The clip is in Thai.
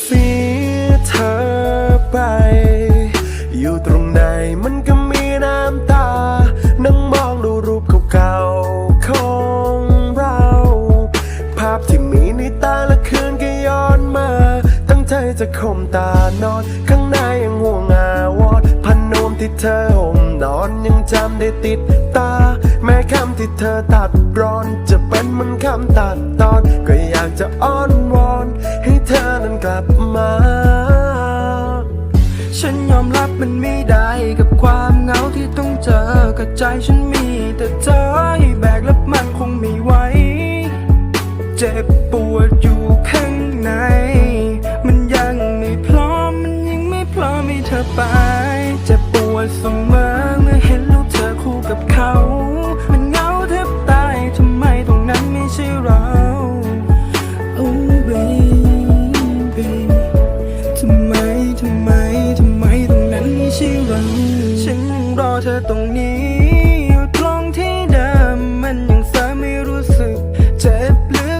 เสียเธอไป อยู่ตรงไหน ในตาและคืนก็ย้อนมา ตั้งใจจะข่มตานอน ข้างในยังห่วงอาวรณ์พันนมที่เธอห่มนอนยังจำได้ติดตา แม้คำที่เธอตัดร้อน จะเป็นมันคำตัดตอน ก็อยากจะอ้อนวอน ให้เธอนั้นกลับมา ฉันยอมรับมันไม่ได้กับความเหงาที่ต้องเจอกับใจฉันมีแต่เธอ เจ็บปวดอยู่ข้างใน มันยังไม่พร้อม มันยังไม่พร้อมให้เธอไปเจ็บปวดเสมอเมื่อเห็นลูกเธอคู่กับเขา มันเหงาแทบตายทำไมตรงนั้นไม่ใช่เรา Oh baby ทำไม ทำไม ทำไมตรงนั้นไม่ใช่เรา ฉันยังรอเธอตรงนี้